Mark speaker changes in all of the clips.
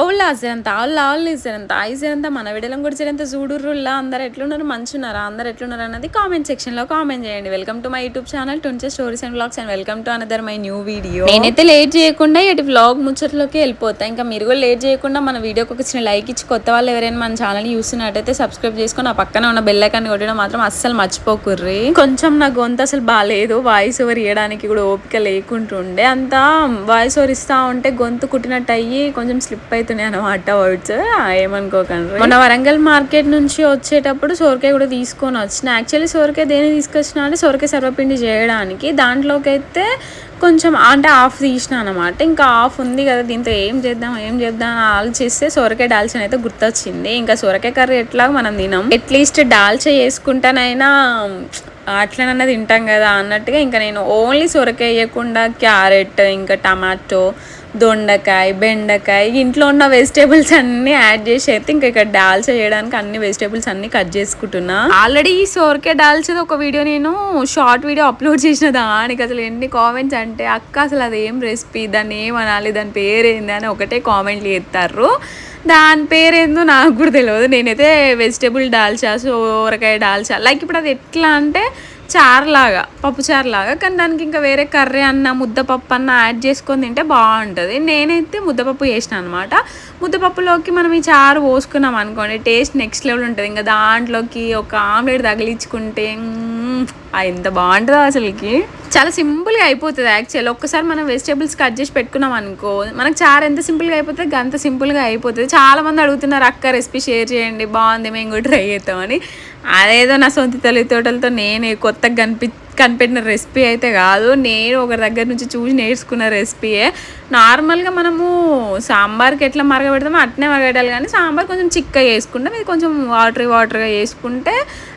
Speaker 1: ఓలా జరంత అల్లా అల్లి జరంత ఐ జరంత మన విడలం కూడా జరంత చూడుర్రుల్లా అందరు ఎట్లున్నారు? మంచున్నారా? అందరు ఎట్లున్నారు అన్నది కామెంట్ సెక్షన్లో కామెంట్ చేయండి. Welcome to my YouTube channel twenty stories and blogs and welcome to another my new video నేనైతే లేట్ చేయకుండా ఇటు వ్లాగ్ ముచ్చట్లోకి వెళ్ళిపోతా. ఇంకా మీరు కూడా లేట్ చేయకుండా మన వీడియోకి ఒక చిన్న లైక్ ఇచ్చి కొత్త వాళ్ళు ఎవరైనా మన ఛానల్ చూస్తున్నట్టయితే సబ్స్క్రైబ్ చేసుకొని ఆ పక్కన ఉన్న బెల్ ఐకాన్ కొట్టడం మాత్రం అస్సలు మర్చిపోకుర్రి. కొంచెం నా గొంతు అసలు బాగాలేదు వాయిస్ ఓవర్ ఇవ్వడానికి కూడా ఓపిక లేకుంటుండే. అంతా వాయిస్ ఓవర్ ఇస్తా ఉంటే గొంతు కుట్టినట్టు అయ్యి కొంచెం స్లిప్ అవుతున్నాయి అనమాట వర్డ్స్ ఏమనుకోకండి. మన వరంగల్ మార్కెట్ నుంచి వచ్చేటప్పుడు సోరకాయ కూడా తీసుకొని వచ్చిన. యాక్చువల్లీ సోరకాయ దేని తీసుకొచ్చిన అంటే సోరకాయ సర్వపిండి చేయడానికి దాంట్లోకి అయితే కొంచెం అంటే ఆఫ్ తీసిన అనమాట ఇంకా ఆఫ్ ఉంది కదా దీంతో ఏం చేద్దాం ఏం చేద్దాం అని ఆలోచిస్తే సొరకాయ డాల్చిన అయితే గుర్తొచ్చింది. ఇంకా సొరకాయ కర్రీ ఎట్లా మనం తినాం. అట్లీస్ట్ డాల్చా చేసుకుంటానైనా అట్లనన్నా తింటాం కదా అన్నట్టుగా ఇంకా నేను ఓన్లీ సొరకాయ వేయకుండా క్యారెట్ ఇంకా టమాటో దొండకాయ బెండకాయ ఇంట్లో ఉన్న వెజిటేబుల్స్ అన్ని యాడ్ చేసి అయితే ఇంకా ఇక్కడ డాల్చా చేయడానికి అన్ని వెజిటేబుల్స్ అన్ని కట్ చేసుకుంటున్నా. ఆల్రెడీ ఈ సోర్కే డాల్చాది ఒక వీడియో నేను షార్ట్ వీడియో అప్లోడ్ చేసిన దానికి అసలు ఎన్ని కామెంట్స్ అంటే అక్క అసలు అది ఏం రెసిపీ? దాన్ని ఏమనాలి దాని పేరేంది? అని ఒకటే కామెంట్లు చేస్తారు. దాని పేరేందో నాకు కూడా తెలియదు నేనైతే వెజిటేబుల్ డాల్చా సోరకాయ డాల్చా లైక్ ఇప్పుడు అది ఎట్లా అంటే చారులాగా పప్పు చారులాగా. కానీ దానికి ఇంకా వేరే కర్రీ అన్న ముద్దపప్పు అన్న యాడ్ చేసుకొని తింటే బాగుంటుంది. నేనైతే ముద్దపప్పు చేసిన అనమాట ముద్దపప్పులోకి మనం ఈ చారు పోసుకున్నాం అనుకోండి టేస్ట్ నెక్స్ట్ లెవెల్ ఉంటుంది. ఇంకా దాంట్లోకి ఒక ఆమ్లెట్ తగిలించుకుంటే ఎంత బాగుంటుందో అసలుకి. చాలా సింపుల్గా అయిపోతుంది యాక్చువల్లీ ఒక్కసారి మనం వెజిటేబుల్స్ కట్ చేసి పెట్టుకున్నాం అనుకో మనకు చారు ఎంత సింపుల్గా అయిపోతుంది అంత సింపుల్గా అయిపోతుంది. చాలామంది అడుగుతున్నారు అక్క రెసిపీ షేర్ చేయండి బాగుంది మేము కూడా ట్రై చేద్దామని అదేదో నా సొంత తల్లితోటలతో నేను కొత్తగా కనిపి కనిపెట్టిన రెసిపీ అయితే కాదు. నేను ఒకరి దగ్గర నుంచి చూసి నేర్చుకున్న రెసిపీయే. నార్మల్గా మనము సాంబార్కి ఎట్లా మరగబెడతామో అట్నే మరగబెట్టాలి కానీ సాంబార్ కొంచెం చిక్కగా వేసుకుంటాం ఇది కొంచెం వాటర్ వాటర్గా వేసుకుంటే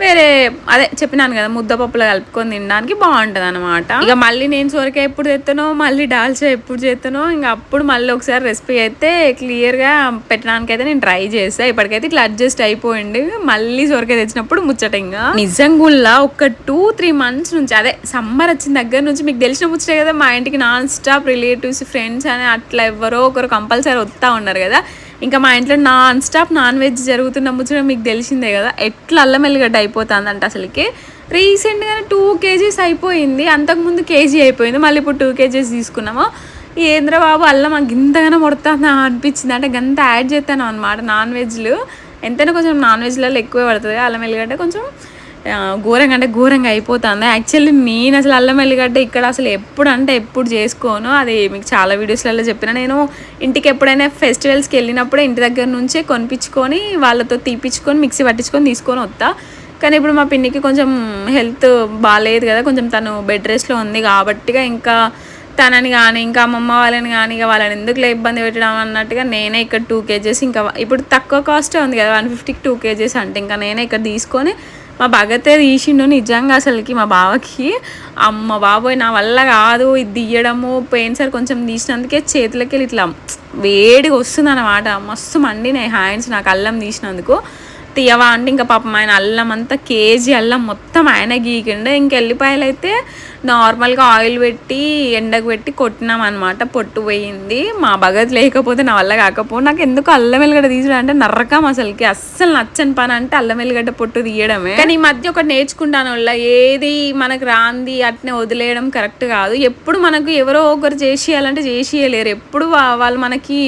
Speaker 1: వేరే అదే చెప్పినాను కదా ముద్దపప్పులో కలుపుకొని తినడానికి బాగుంటుంది అనమాట ఇక మళ్ళీ నేను సొరకాయ ఎప్పుడు చేస్తానో మళ్ళీ డాల్చా ఎప్పుడు చేస్తానో ఇంకా అప్పుడు మళ్ళీ ఒకసారి రెసిపీ అయితే క్లియర్గా పెట్టడానికి అయితే నేను ట్రై చేస్తాను ఇప్పటికైతే ఇట్లా అడ్జస్ట్ అయిపోయింది. మళ్ళీ సొరకాయ తెచ్చినప్పుడు ముచ్చట ఇంకా. నిజంగుల్లా ఒక టూ త్రీ మంత్స్ నుంచి అదే సమ్మర్ వచ్చిన దగ్గర నుంచి మీకు తెలిసిన ముచ్చటే కదా మా ఇంటికి నాన్ స్టాప్ రిలేటివ్స్ ఫ్రెండ్స్ అని అట్లా ఎవరో ఒకరు కంపల్సరీ వస్తూ ఉన్నారు కదా. ఇంకా మా ఇంట్లో నాన్ స్టాప్ నాన్ వెజ్ జరుగుతున్న ముచ్చట మీకు తెలిసిందే కదా. ఎట్లా అల్లం ఎల్లిగడ్డ అయిపోతుంది అసలుకి. రీసెంట్గానే టూ కేజీస్ అయిపోయింది. అంతకుముందు కేజీ అయిపోయింది. మళ్ళీ ఇప్పుడు టూ కేజీస్ తీసుకున్నాము. ఏంద్ర బాబు అల్లం మాకు ఇంతగానో పడుతుందా అనిపించింది. అంటే గంత యాడ్ చేస్తాను అనమాట నాన్ వెజ్లు ఎంతైనా కొంచెం నాన్ వెజ్లలో ఎక్కువే పడుతుంది. అల్లం ఎల్లిగడ్డ కొంచెం ఘోరంగా అంటే ఘోరంగా అయిపోతుంది. యాక్చువల్లీ నేను అసలు అల్లం ఎల్లిగడ్డ ఇక్కడ అసలు ఎప్పుడు అంటే ఎప్పుడు చేసుకోను. అది మీకు చాలా వీడియోస్లలో చెప్పిన. నేను ఇంటికి ఎప్పుడైనా ఫెస్టివల్స్కి వెళ్ళినప్పుడు ఇంటి దగ్గర నుంచే కొనిపించుకొని వాళ్ళతో తీపిచ్చుకొని మిక్సీ పట్టించుకొని తీసుకొని వస్తా కానీ ఇప్పుడు మా పిన్నికి కొంచెం హెల్త్ బాగాలేదు కదా. కొంచెం తను బెడ్ రెస్ట్లో ఉంది కాబట్టిగా ఇంకా తనని కానీ ఇంకా అమ్మమ్మ వాళ్ళని కానీ ఇక వాళ్ళని ఎందుకులే ఇబ్బంది పెట్టడం అన్నట్టుగా నేనే ఇక్కడ టూ కేజెస్ ఇంకా ఇప్పుడు తక్కువ కాస్టే ఉంది కదా. వన్ ఫిఫ్టీకి టూ కేజెస్ అంటే ఇంకా నేనే ఇక్కడ తీసుకొని మా భగతే తీసిండు నిజంగా అసలుకి మా బావకి. అమ్మ బాబోయ్ నా వల్ల కాదు ఇది తీయడము పెయిన్సర్ కొంచెం తీసినందుకే చేతులకి వెళ్ళి ఇట్లా వేడిగా వస్తుంది అన్నమాట మస్తు మండినాయి హ్యాండ్స్ నాకు అల్లం తీసినందుకు. తీయవా అంటే ఇంకా పాపం ఆయన అల్లం అంతా కేజీ అల్లం మొత్తం ఆయన గీకిండే. ఇంక ఎల్లిపాయలు అయితే నార్మల్గా ఆయిల్ పెట్టి ఎండకు పెట్టి కొట్టినాం అనమాట పొట్టు పోయింది. మా భగత్ లేకపోతే నా వల్ల కాకపోతే నాకు ఎందుకు అల్లం వెల్లిగడ్డ తీసడం అంటే నరకం అసలుకి. అస్సలు నచ్చని పని అంటే అల్లం వెల్లిగడ్డ పొట్టు తీయడమే. కానీ ఈ మధ్య ఒకటి నేర్చుకుంటాను వల్ల ఏది మనకు రాంది అట్నే వదిలేయడం కరెక్ట్ కాదు. ఎప్పుడు మనకు ఎవరో ఒకరు చేసేయాలంటే చేసేయలేరు ఎప్పుడు వాళ్ళు మనకి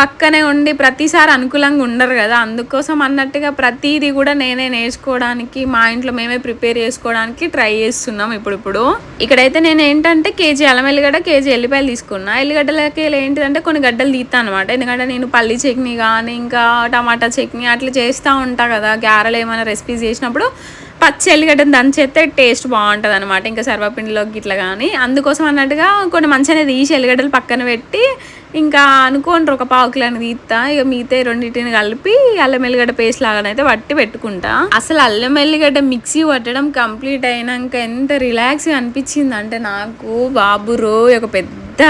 Speaker 1: పక్కనే ఉండి ప్రతిసారి అనుకూలంగా ఉండరు కదా. అందుకోసం అన్నట్టుగా ప్రతిదీ కూడా నేనే నేర్చుకోవడానికి మా ఇంట్లో మేమే ప్రిపేర్ చేసుకోవడానికి ట్రై చేస్తున్నాం ఇప్పుడు ఇప్పుడు ఇక్కడైతే నేను ఏంటంటే కేజీ అల్లం ఎల్లిగడ్డ కేజీ ఎల్లిపాయలు తీసుకున్నా. ఎల్లిగడ్డలకి ఏంటిదంటే కొన్ని గడ్డలు తీస్తాను అనమాట ఎందుకంటే నేను పల్లి చట్నీ కానీ ఇంకా టమాటా చట్నీ అట్లా చేస్తూ ఉంటా కదా. గారెలు ఏమైనా రెసిపీస్ చేసినప్పుడు పచ్చి ఎల్లిగడ్డను దంచేస్తే టేస్ట్ బాగుంటుంది అనమాట ఇంకా సర్వపిండిలోకి ఇట్లా కానీ అందుకోసం అన్నట్టుగా కొన్ని మంచిగానే తీసి ఎల్లిగడ్డలు పక్కన పెట్టి ఇంకా అనుకోండి ఒక పావు కిలోని తీస్తా ఇక మిగతా రెండింటిని కలిపి అల్లం ఎల్లిగడ్డ పేస్ట్ లాగానైతే పట్టి పెట్టుకుంటా. అసలు అల్లం ఎల్లిగడ్డ మిక్సీ పట్టడం కంప్లీట్ అయినాక ఎంత రిలాక్స్గా అనిపించింది అంటే నాకు బాబు రో ఒక పెద్ద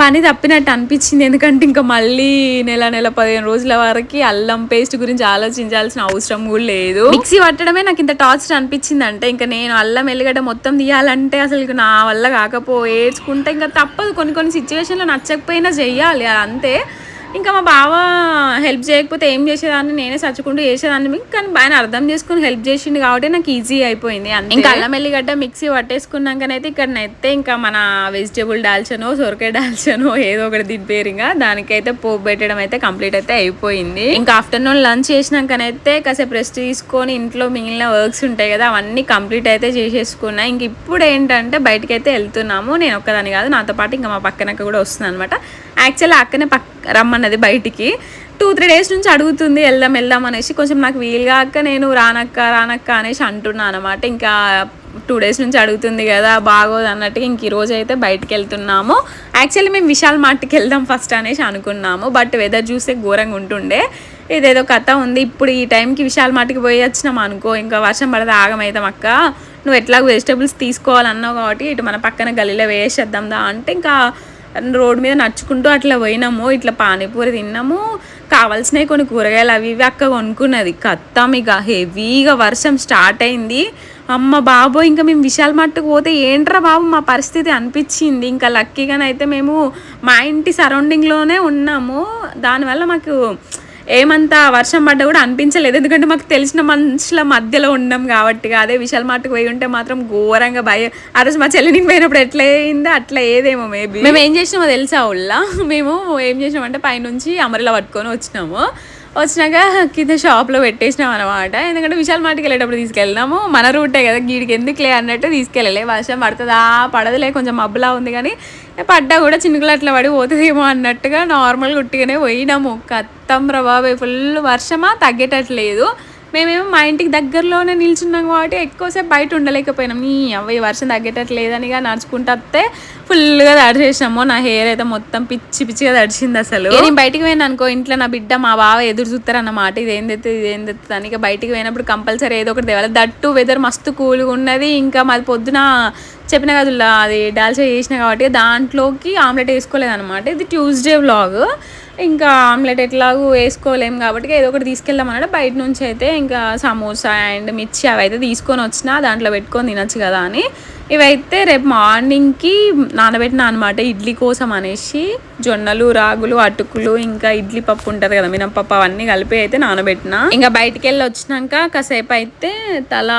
Speaker 1: పని తప్పినట్టు అనిపించింది. ఎందుకంటే ఇంకా మళ్ళీ నెల నెల పదిహేను రోజుల వరకు అల్లం పేస్ట్ గురించి ఆలోచించాల్సిన అవసరం కూడా లేదు. మిక్సీ పట్టడమే నాకు ఇంత టార్చర్ అనిపించింది అంటే ఇంకా నేను అల్లం ఎల్లిగడ్డ మొత్తం తీయాలంటే అసలు నా వల్ల కాకపోయేసుకుంటే ఇంకా తప్పదు. కొన్ని కొన్ని సిచ్యువేషన్లో నచ్చకపోయినా చెయ్యాలి అది అంతే. ఇంకా మా బావ హెల్ప్ చేయకపోతే ఏం చేసేదాన్ని? నేనే చచ్చుకుంటూ చేసేదాన్ని కానీ ఆయన అర్థం చేసుకుని హెల్ప్ చేసిండు కాబట్టి నాకు ఈజీ అయిపోయింది ఇంకా అల్లం ఎల్లిగడ్డ మిక్సీ పట్టేసుకున్నాకనైతే ఇక్కడ నైతే ఇంకా మన వెజిటేబుల్ డాల్చనో సొరకాయ డాల్చనో ఏదో ఒకటి దీని ఇంకా. దానికైతే పోపు పెట్టడం అయితే కంప్లీట్ అయితే అయిపోయింది. ఇంకా ఆఫ్టర్నూన్ లంచ్ చేసినాకనైతే కాసేపు రెస్ట్ తీసుకొని ఇంట్లో మిగిలిన వర్క్స్ ఉంటాయి కదా అవన్నీ కంప్లీట్ అయితే చేసేసుకున్నా. ఇంక ఇప్పుడు ఏంటంటే బయటకి అయితే వెళ్తున్నాము. నేను ఒక్కదాని కాదు నాతో పాటు ఇంకా మా పక్కనక్క కూడా వస్తుంది అనమాట యాక్చువల్ అక్కనే పక్క రమ్మన్నది బయటికి. టూ త్రీ డేస్ నుంచి అడుగుతుంది వెళ్దాం వెళ్దాం అనేసి కొంచెం నాకు వీలుగా అక్క నేను రానక్క రానక్క అనేసి అంటున్నాను అనమాట ఇంకా టూ డేస్ నుంచి అడుగుతుంది కదా బాగోదు అన్నట్టుగా ఇంక ఈరోజు అయితే బయటికి వెళ్తున్నాము. యాక్చువల్లీ మేము విశాల్ మార్ట్కి వెళ్దాం ఫస్ట్ అనేసి అనుకున్నాము బట్ వెదర్ చూస్తే ఘోరంగా ఉంటుండే. ఇదేదో కథ ఉంది. ఇప్పుడు ఈ టైంకి విశాల్ మార్ట్కి పోయి వచ్చినాం అనుకో ఇంకా వర్షం పడితే ఆగమవుతాం అక్క. నువ్వు ఎట్లాగో వెజిటేబుల్స్ తీసుకోవాలన్నావు కాబట్టి ఇటు మన పక్కన గల్లీలో వేసేద్దాం దా అంటే ఇంకా రోడ్డు మీద నడుచుకుంటూ అట్లా పోయినాము. ఇట్లా పానీపూరి తిన్నాము. కావాల్సినవి కొన్ని కూరగాయలు అవి ఇవి అక్క కొనుక్కున్నది. కత్తాం ఇక. హెవీగా వర్షం స్టార్ట్ అయింది. అమ్మ బాబో ఇంకా మేము విశాల్ మట్టుకు పోతే ఏంట్రా బాబు మా పరిస్థితి అనిపించింది. ఇంకా లక్కీగానైతే మేము మా ఇంటి సరౌండింగ్లోనే ఉన్నాము. దానివల్ల మాకు ఏమంతా వర్షం పడ్డా కూడా అనిపించలేదు. ఎందుకంటే మాకు తెలిసిన మనుషుల మధ్యలో ఉన్నాం కాబట్టి అదే విశాల్ మార్ట్కి పోయి ఉంటే మాత్రం ఘోరంగా భయం. ఆ రోజు మా చెల్లినికి పోయినప్పుడు ఎట్లా అయిందో అట్లా ఏదేమో మేబీ మేము ఏం చేసినామో తెలుసా ఉల్లా మేము ఏం చేసినామంటే పైనుంచి అమరిలా పట్టుకొని వచ్చినాము. వచ్చినాక కింద షాప్లో పెట్టేసినాం అనమాట ఎందుకంటే విశాల్ మార్ట్కి వెళ్ళేటప్పుడు తీసుకెళ్ళినాము. మన రూటే కదా గీడికి ఎందుకులే అన్నట్టు తీసుకెళ్ళలే. వర్షం పడుతుందా పడదులే కొంచెం మబ్బులా ఉంది కానీ పడ్డా కూడా చినుకులు అట్లా పడి పోతుందేమో అన్నట్టుగా నార్మల్గా ఉట్టిగానే పోయినాము. కత్తం ప్రభావే ఫుల్ వర్షమా తగ్గేటట్లేదు. మేమేమో మా ఇంటికి దగ్గరలోనే నిల్చున్నాం కాబట్టి ఎక్కువసేపు బయట ఉండలేకపోయినాం. నీ అవ్వ ఈ వర్షం తగ్గేటట్లేదనిగా నడుచుకుంటూ వస్తే ఫుల్గా తడిచేసినాము నా హెయిర్ అయితే మొత్తం పిచ్చి పిచ్చిగా తడిచింది అసలు. నేను బయటికి పోయినా అనుకో ఇంట్లో నా బిడ్డ మా బావ ఎదురు చూస్తారన్నమాట ఇదేం తెస్తుంది ఇదేం తెస్తుంది అని ఇక బయటికి పోయినప్పుడు కంపల్సరీ ఏదో ఒకటి తేవాలి. దట్టు వెదర్ మస్తు కూల్గా ఉన్నది. ఇంకా మాది పొద్దున చెప్పిన కదా అది డాల్చా చేసిన కాబట్టి దాంట్లోకి ఆమ్లెట్ వేసుకోలేదనమాట ఇది ట్యూస్డే వ్లాగ్. ఇంకా ఆమ్లెట్ ఎట్లాగూ వేసుకోలేము కాబట్టి ఏదో ఒకటి తీసుకెళ్దామన్నాడు. బయట నుంచి అయితే ఇంకా సమోసా అండ్ మిర్చి అవి అయితే తీసుకొని వచ్చిన దాంట్లో పెట్టుకొని తినొచ్చు కదా అని. ఇవైతే రేపు మార్నింగ్కి నానబెట్టిన అనమాట ఇడ్లీ కోసం అనేసి. జొన్నలు రాగులు అటుకులు ఇంకా ఇడ్లీ పప్పు ఉంటుంది కదా మినప్పప్పు అవన్నీ కలిపి అయితే నానబెట్టిన. ఇంకా బయటికి వెళ్ళి వచ్చినాక కాసేపు అయితే తల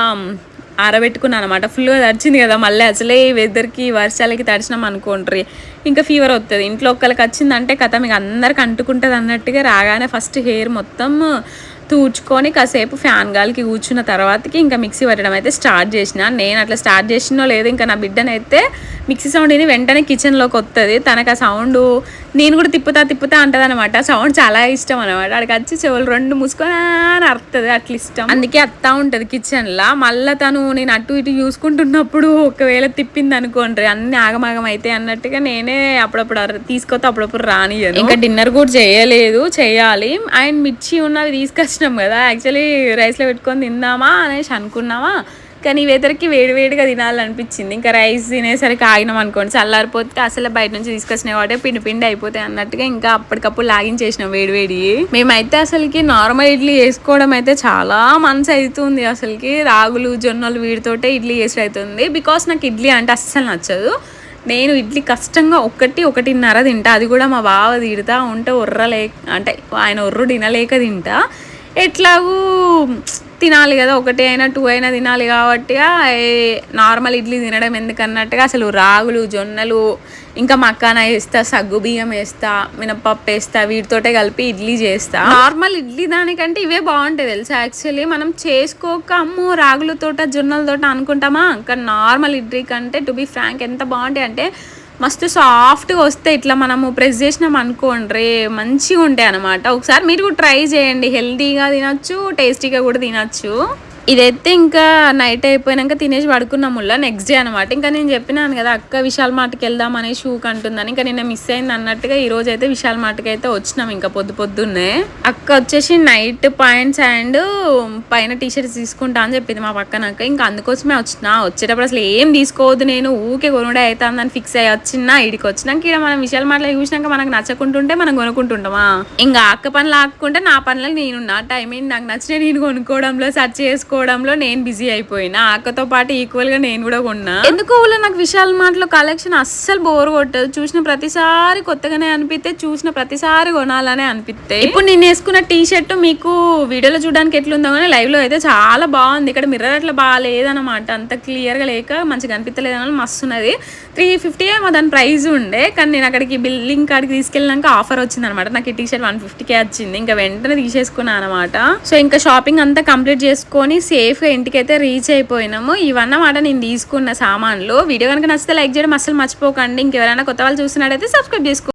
Speaker 1: ఆరబెట్టుకున్నాను అనమాట ఫుల్గా తడిచింది కదా మళ్ళీ అసలే ఈ వెదర్కి వర్షాలకి తడిచినాం అనుకోండి ఇంకా ఫీవర్ వస్తుంది ఇంట్లో ఒక్కరికి వచ్చిందంటే కథ మీకు అందరికి అంటుకుంటుంది అన్నట్టుగా రాగానే ఫస్ట్ హెయిర్ మొత్తం తూడ్చుకొని కాసేపు ఫ్యాన్ గాలికి కూర్చున్న తర్వాతకి ఇంకా మిక్సీ పట్టడం అయితే స్టార్ట్ చేసిన. నేను అట్లా స్టార్ట్ చేసినో లేదు ఇంకా నా బిడ్డనైతే మిక్సీ సౌండ్ విని వెంటనే కిచెన్లోకి వస్తుంది తనకు ఆ సౌండ్ నేను కూడా తిప్పుతా తిప్పుతా అంటది అనమాట సౌండ్ చాలా ఇష్టం అనమాట అక్కడికి వచ్చి చెవులు రెండు మూసుకొని అరుతుంది అట్లా ఇష్టం. అందుకే అత్తా ఉంటుంది కిచెన్లో. మళ్ళీ తను నేను అటు ఇటు చూసుకుంటున్నప్పుడు ఒకవేళ తిప్పింది అనుకోండి అన్ని ఆగమాగం అయితే అన్నట్టుగా నేనే అప్పుడప్పుడు తీసుకొస్తే అప్పుడప్పుడు రానియను ఇంకా డిన్నర్ కూడా చేయలేదు చేయాలి. అండ్ మిర్చి ఉన్నవి తీసుకొచ్చినాం కదా యాక్చువల్లీ రైస్లో పెట్టుకొని తిందామా అనేసి అనుకున్నామా కానీ ఈ వెదర్కి తినాలనిపించింది. ఇంకా రైస్ తినేసరికి ఆగినాం అనుకోండి చల్లారిపోతే అసలు బయట నుంచి తీసుకొచ్చిన వాటే పిండి పిండి అయిపోతాయి అన్నట్టుగా ఇంకా అప్పటికప్పుడు లాగించేసినాం వేడివేడి మేమైతే అసలుకి నార్మల్ ఇడ్లీ వేసుకోవడం అయితే చాలా మనసు అవుతుంది అసలుకి. రాగులు జొన్నలు వీటితోటే ఇడ్లీ వేసి అవుతుంది. బికాస్ నాకు ఇడ్లీ అంటే అస్సలు నచ్చదు. నేను ఇడ్లీ కష్టంగా ఒకటి ఒకటిన్నర తింటా. అది కూడా మా బావ తిడతా ఉంటే ఉర్రలే అంటే ఆయన ఉర్రు తినలేక తింటా. ఎట్లాగూ తినాలి కదా ఒకటి అయినా టూ అయినా తినాలి కాబట్టి నార్మల్ ఇడ్లీ తినడం ఎందుకన్నట్టుగా అసలు రాగులు జొన్నలు ఇంకా మక్కాన వేస్తా సగ్గు బియ్యం వేస్తా మినపప్పు వేస్తా వీటితోటే కలిపి ఇడ్లీ చేస్తా. నార్మల్ ఇడ్లీ దానికంటే ఇవే బాగుంటాయి తెలుసా? యాక్చువల్లీ మనం చేసుకోక అమ్ము రాగులతోట జొన్నలతోట అనుకుంటామా? ఇంకా నార్మల్ ఇడ్లీ కంటే టు బి ఫ్రాంక్ ఎంత బాగుంటాయి అంటే మస్తు సాఫ్ట్గా వస్తే ఇట్లా మనము ప్రెస్ చేసినాం అనుకోండి మంచిగా ఉంటాయి అనమాట ఒకసారి మీరు కూడా ట్రై చేయండి. హెల్తీగా తినొచ్చు టేస్టీగా కూడా తినొచ్చు. ఇదైతే ఇంకా నైట్ అయిపోయినాక తినేసి పడుకున్నాం నెక్స్ట్ డే అనమాట ఇంకా నేను చెప్పినాను కదా అక్క విశాల్ మార్ట్కి వెళ్దాం అనే షూక్ అంటుందని ఇంకా నిన్న మిస్ అయింది అన్నట్టుగా ఈ రోజు అయితే విశాల్ మార్ట్కి అయితే వచ్చినాం ఇంకా పొద్దు పొద్దున్నే. అక్క వచ్చేసి నైట్ పాయింట్స్ అండ్ పైన టీ షర్ట్స్ తీసుకుంటా అని చెప్పింది మా పక్కన అక్క. ఇంకా అందుకోసమే వచ్చిన వచ్చేటప్పుడు అసలు ఏం తీసుకోవద్దు నేను ఊకే కొనుడే అవుతాందని ఫిక్స్ అయ్యి వచ్చిన ఇడికి వచ్చినాక ఇక్కడ మనం విశాల్ మార్ట్లో చూసినాక మనకు నచ్చకుంటుంటే మనం కొనుక్కుంటుంటామా? ఇంకా అక్క పనులు ఆకుంటే నా పనులకు నేను నా టైం ఏంటి నాకు నచ్చిన నేను కొనుక్కోవడంలో సర్చ్ చేసుకో చేసుకోవడంలో నేను బిజీ అయిపోయినా అక్కతో పాటు ఈక్వల్గా నేను కూడా కొన్నా. ఎందుకో ఊళ్ళో నాకు విశాల్ మార్ట్లో కలెక్షన్ అస్సలు బోర్ కొట్టదు. చూసిన ప్రతిసారి కొత్తగానే అనిపిస్తే చూసిన ప్రతిసారి కొనాలనే అనిపిస్తే. ఇప్పుడు నేను వేసుకున్న టీ షర్ట్ మీకు వీడియోలో చూడడానికి ఎట్లుందో కానీ లైవ్లో అయితే చాలా బాగుంది. ఇక్కడ మిర్రర్ అట్లా బాగాలేదన్నమాట. అంత క్లియర్గా లేక మంచిగా అనిపించలేదు అని మస్తు ఉన్నది. త్రీ ఫిఫ్టీ ఏమో దాని ప్రైస్ ఉండే. కానీ నేను అక్కడికి బిల్లింగ్ కాడికి తీసుకెళ్ళినాక ఆఫర్ వచ్చింది అనమాట నాకు ఈ టీ షర్ట్ వన్ ఫిఫ్టీకే వచ్చింది. ఇంకా వెంటనే తీసేసుకున్నాను అనమాట సో ఇంకా షాపింగ్ అంతా కంప్లీట్ చేసుకొని సేఫ్గా ఇంటికైతే రీచ్ అయిపోయినాము. ఇవన్నమాట నేను తీసుకున్న సామాన్లు. వీడియో కనుక నచ్చితే లైక్ చేయడం అసలు మర్చిపోకండి. ఇంకెవరైనా కొత్త వాళ్ళు చూసినట్టయితే సబ్స్క్రైబ్ చేసుకోండి.